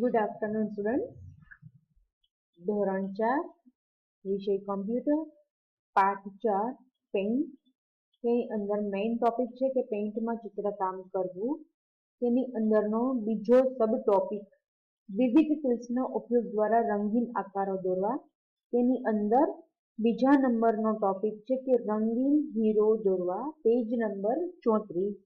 Good afternoon student ધોરણ ચાર વિષય કોમ્પ્યુટર પાઠ ચાર પેઇન્ટ તેની અંદર મેઇન ટોપિક છે કે પેઇન્ટમાં ચિત્રકામ કરવું. તેની અંદરનો બીજો સબ ટોપિક વિવિધ ટિલ્સનો ઉપયોગ દ્વારા રંગીન આકારો દોરવા. તેની અંદર બીજા નંબરનો ટોપિક છે કે રંગીન હીરો દોરવા. પેજ નંબર ચોત્રીસ.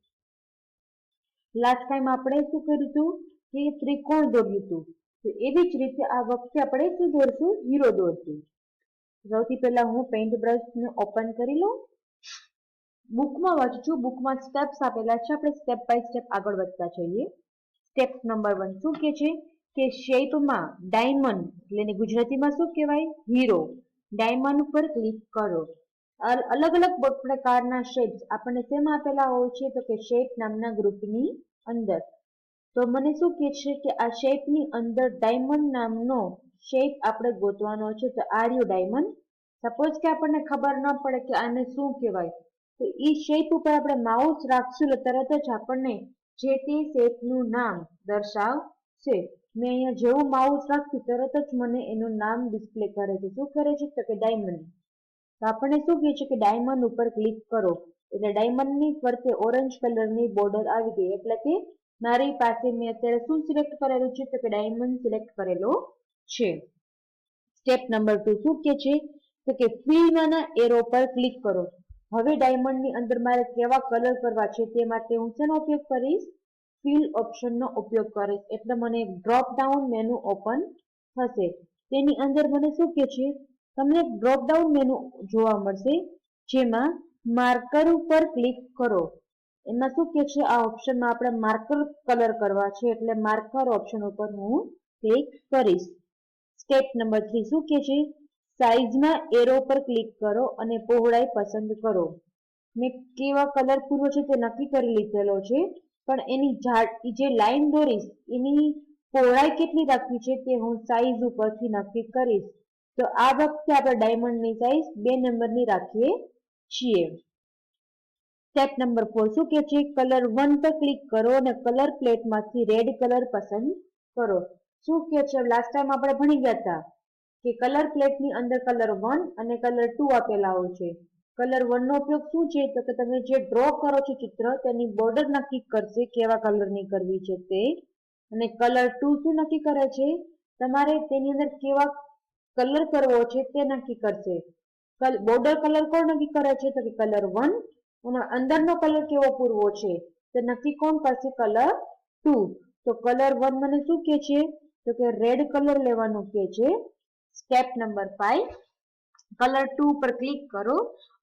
લાસ્ટ ટાઈમ આપણે શું કર્યું હતું? કે ત્રિકોણ દોર્યું હતું તો એવી જ રીતે આ વખતે આપણે શું દોરશું? હીરો દોરશું. સૌથી પહેલા હું પેઇન્ટ બ્રશને ઓપન કરી લઉં. બુકમાં વાંચું, બુકમાં સ્ટેપ્સ આપેલા છે. આપણે સ્ટેપ બાય સ્ટેપ આગળ વધતા જઈએ. સ્ટેપ નંબર વન શું કે છે? કે શેપમાં ડાયમંડ એટલે ને ગુજરાતીમાં શું કહેવાય? હીરો. ડાયમંડ ઉપર ક્લિક કરો. અલગ અલગ પ્રકારના શેપ્સ આપણને શેમાં આપેલા હોય છે? તો કે શેપ નામના ગ્રુપની અંદર. તો મને શું કહે છે કે આ શેપની અંદર ડાયમંડ નામનો શેપ આપણે ગોતવાનો છે, તો આર્યુ ડાયમંડ સપોઝ કે આપણને ખબર ન પડે કે આને શું કહેવાય. તો એ શેપ ઉપર આપણે માઉસ રાખશું, એટલે તરત જ આપણને જે તે શેપનું નામ દર્શાવશે. મેં અહીંયા જેવું માઉસ રાખ્યું, તરત જ મને એનું નામ ડિસ્પ્લે કરે છે. શું કરે છે? તો કે ડાયમંડ તો આપણને શું કહે છે કે ડાયમંડ ઉપર ક્લિક કરો. એટલે ડાયમંડની ફરતે ઓરેન્જ કલરની બોર્ડર આવી ગઈ. એટલે કે મારી પાસે મેં અત્યારે શું સિલેક્ટ કરેલું છે તો કે ડાયમંડ સિલેક્ટ કરેલો છે. સ્ટેપ નંબર ટુ શું કે છે? તો કે ફિલ્ડના એરો પર ક્લિક કરો. હવે ડાયમંડની અંદર મારે કેવા કલર કરવા છે તે માટે હું શેનો ઉપયોગ કરીશ? ફિલ ઓપ્શનનો ઉપયોગ કરીશ. એટલે મને ડ્રોપ ડાઉન મેનુ ઓપન થશે. તેની અંદર મને શું કે છે? તમને ડ્રોપ ડાઉન મેનુ જોવા મળશે જેમાં માર્કર ઉપર ક્લિક કરો. એમાં શું કે છે? આ ઓપ્શનમાં આપણે માર્કર કલર કરવા છે, એટલે માર્કર ઓપ્શન ઉપર હું ક્લિક કરીશ. સ્ટેપ નંબર થ્રી શું કે છે? સાઇઝમાં એરો પર ક્લિક કરો અને પહોળાઈ પસંદ કરો. મેં કેવા કલર પૂર્વ છે તે નક્કી કરી લીધેલો છે, પણ એની ઝાડ જે લાઈન દોરીશ, એની પહોળાઈ કેટલી રાખવી છે તે હું સાઈઝ ઉપરથી નક્કી કરીશ. તો આ વખતે આપણે ડાયમંડની સાઈઝ બે નંબરની રાખીએ છીએ. સ્ટેપ નંબર ફોર શું કે છે? કલર વન પર ક્લિક કરો અને કલર પ્લેટમાંથી રેડ કલર પસંદ કરો. શું કે છે? લાસ્ટ ટાઈમ આપણે ભણી ગયા હતા કે કલર પ્લેટની અંદર કલર વન અને કલર ટુ આપેલા હોય છે. કલર વનનો ઉપયોગ શું છે? તો કે તમે જે ડ્રો કરો છો ચિત્ર, તેની બોર્ડર નક્કી કરશે કેવા કલરની કરવી છે તે. અને કલર ટુ શું નક્કી કરે છે? તમારે તેની અંદર કેવા કલર કરવો છે તે નક્કી કરશે. બોર્ડર કલર કોણ નક્કી કરે છે? તો કે કલર વન અને અંદરનો કલર કેવો પૂરવો છે? તો નક્કી કોણ કરશે કલર ટુ તો કલર વન મને શું કે છે? તો કે રેડ કલર લેવાનું કે છે step number five colour two પર ક્લિક કરો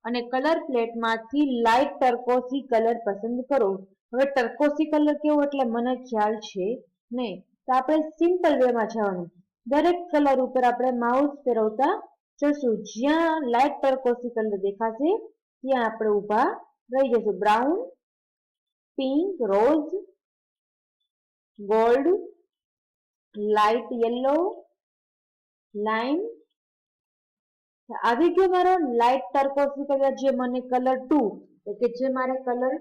અને કલર પ્લેટમાંથી લાઇટ ટર્કોસી કલર પસંદ કરો. હવે ટર્કોસી કલર કેવો? એટલે મને ખ્યાલ છે નહીં. તો આપણે સિમ્પલ વેમાં જવાનું. દરેક કલર ઉપર આપણે માઉસ ફેરવતા જશું. જ્યાં લાઇટ ટર્કોસી કલર દેખાશે, ત્યાં આપણે ઊભા રહી જશે brown pink rose gold light yellow lime આવી ગયો મારો લાઇટ ટર્કોસી કલર જે મને કલર ટુ કે જે મારે કલર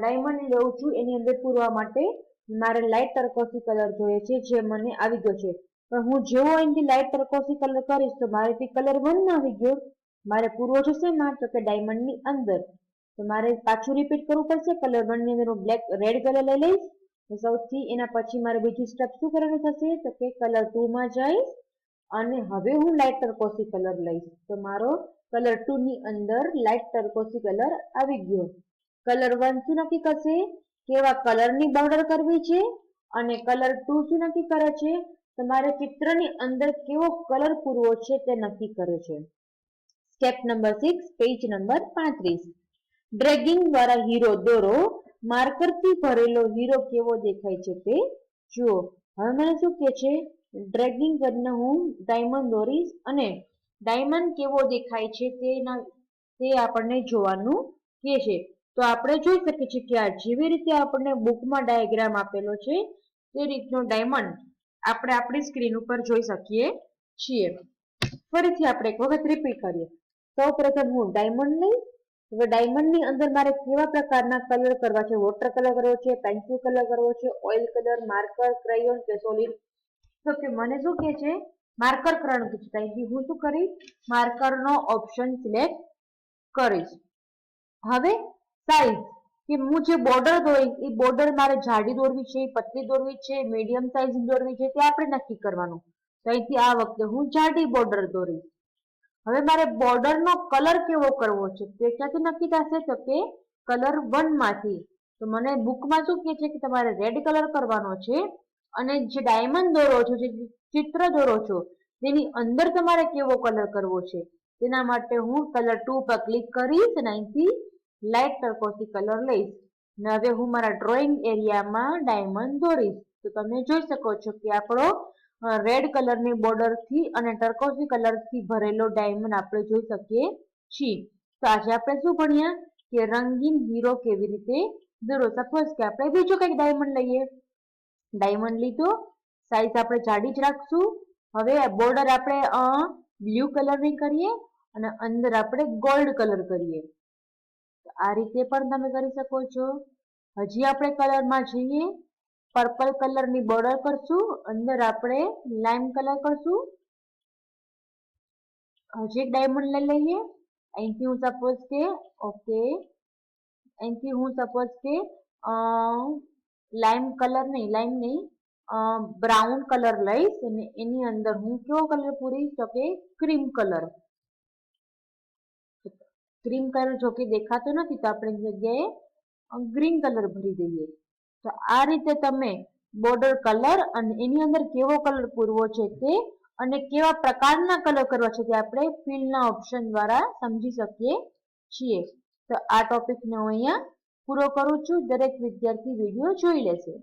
ડાયમંડ લેવું છું, એની અંદર પૂરવા માટે મારે લાઇટ ટર્કોસી કલર જોઈએ છે, જે મને આવી ગયો છે. પણ હું જેવો અહીંથી લાઇટ ટર્કોસી કલર કરીશ, તો મારેથી કલર વનમાં આવી ગયો. મારે પૂરવો છે શેમાં તો કે ડાયમંડની અંદર. તો મારે પાછું રિપીટ કરવું પડશે. કલર વનની અંદર હું બ્લેક રેડ કલર લઈ લઈશ. સૌથી એના પછી મારે બીજું સ્ટેપ શું કરવાનું થશે? તો કે કલર ટુમાં જઈશ અને હવે હું લાઇટ ટર્કોસી કલર લઈશ. તો મારો કલર ટુની અંદર લાઇટ ટર્કોસી કલર આવી ગયો. કલર વન શું નક્કી કરશે? કેવા કલરની બોર્ડર કરવી છે અને કલર ટુ શું નક્કી કરે છે? તમારે ચિત્રની અંદર કેવો કલર પૂરવો છે તે નક્કી કરે છે. Step number six page number પાંત્રીસ. ડ્રેગિંગ દ્વારા હીરો દોરો. માર્કરથી ભરેલો હીરો કેવો દેખાય છે તે જુઓ. હવે મને શું કે છે? ડ્રેગિંગ કરીને હું ડાયમંડ દોરીશ અને ડાયમંડ કેવો દેખાય છે તેના તે આપણને જોવાનું કે છે. તો આપણે જોઈ શકીએ છીએ કે આ જેવી રીતે આપણને બુકમાં ડાયાગ્રામ આપેલો છે તે રીતનો ડાયમંડ આપણે આપણી સ્ક્રીન ઉપર જોઈ શકીએ છીએ. ફરીથી આપણે એક વખત રિપીટ કરીએ. સૌ પ્રથમ હું ડાયમંડ લઈશ. હવે ડાયમંડની અંદર મારે કેવા પ્રકારના કલર કરવા છે? વોટર કલર કરવો છે પેન્સિલ કલર કરવો છે ઓઇલ કલર માર્કર ક્રેયોન કે સોલિડ તો કે મને શું કે છે? માર્કર કરવાનું કે છે? ત્યાંથી હું શું કરીશ માર્કરનો ઓપ્શન સિલેક્ટ કરીશ. હવે સાઈઝ કે હું જે બોર્ડર દોરી એ બોર્ડર મારે જાડી દોરવી છે, પતલી દોરવી છે મીડિયમ સાઈઝ દોરવી છે, તે આપણે નક્કી કરવાનું. તો અહીંથી આ વખતે હું જાડી બોર્ડર દોરીશ. હવે મારે બોર્ડરનો કલર કેવો કરવો છે? તે ક્યાંથી નક્કી થશે? તો કે કલર વનમાંથી. તો મને બુકમાં શું કહે છે કે તમારે રેડ કલર કરવાનો છે અને જે ડાયમંડ દોરો છો, જે ચિત્ર દોરો છો, તેની અંદર તમારે કેવો કલર કરવો છે? તેના માટે હું કલર ટુ પર ક્લિક કરીશ અને અહીંથી લાઇટ ટર્કોસી કલર લઈશ. અને હવે હું મારા ડ્રોઈંગ એરિયામાં ડાયમંડ દોરીશ. તો તમે જોઈ શકો છો કે આપણો રેડ કલરની બોર્ડરથી અને ટર્કોસી કલરથી ભરેલો ડાયમંડ આપણે જોઈ શકીએ છીએ. તો આજે આપણે શું ભણ્યા? કે રંગીન હીરો કેવી રીતે દોરો. સપોઝ કે આપણે બીજો કંઈક ડાયમંડ લઈએ. ડાયમંડ લીધો. સાઈઝ આપણે જાડી જ રાખશું. હવે બોર્ડર આપણે બ્લુ કલરની કરીએ અને અંદર આપણે ગોલ્ડ કલર કરીએ. આ રીતે પણ તમે કરી શકો છો. હજી આપણે કલરમાં જઈએ. પર્પલ કલરની બોર્ડર કરશું. અંદર આપણે લાઈમ કલર કરશું. હજી એક ડાયમંડ લઈ લઈએ. અહીંથી હું સપોઝ કે ઓકે અહીંથી હું સપોઝ કે લાઈમ કલર નહીં લાઈમ નહીં બ્રાઉન કલર લઈશ અને એની અંદર હું કેવો કલર પૂરીશ? તો કે ક્રીમ કલર ક્રીમ કલર જો કે દેખાતો નથી, તો આપણે જગ્યાએ ગ્રીન કલર ભરી દઈએ. તો આ રીતે તમે બોર્ડર કલર અને એની અંદર કેવો કલર પૂરવો છે તે અને કેવા પ્રકારના કલર કરવા છે તે આપણે ફિલના ઓપ્શન દ્વારા સમજી શકીએ છીએ. તો આ ટોપિકને હું અહીંયા પૂરો કરું છું. દરેક વિદ્યાર્થી વીડિયો જોઈ લેશે.